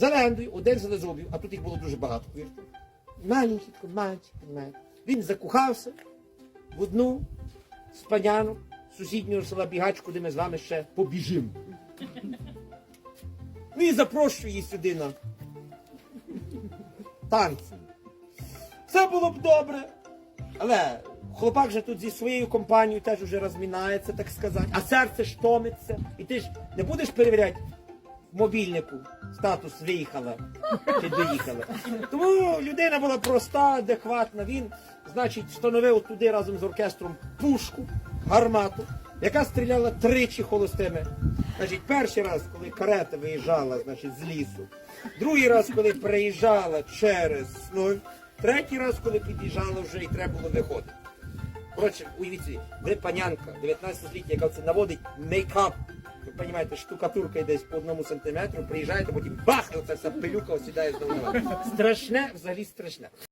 За легендою, один з лезобів, а тут їх було дуже багато, повірте. Маленький, такий, маленький, маленький. Він закохався в одну з панянок сусіднього села Бігач, куди ми з вами ще побіжимо. Ну і запрошую її сюди на танці. Все було б добре. Але хлопак же тут зі своєю компанією теж уже розмінається, так сказати, а серце ж томиться. І ти ж не будеш перевіряти мобільнику статус виїхала чи доїхала. Тому людина була проста, адекватна. Він, значить, встановив туди разом з оркестром пушку, гармату, яка стріляла тричі холостими. Значить, перший раз, коли карета виїжджала, значить, з лісу. Другий раз, коли приїжджала через ну, третій раз, коли під'їжджала вже і треба було виходити. Коротше, уявіть собі, ви панянка 19 століття, яка це наводить мейкап. Розумієте, штукатурка йде десь по одному сантиметру, приїжджаєте, потім бах, оце вся пилюка осідає з на. Страшне, взагалі страшне.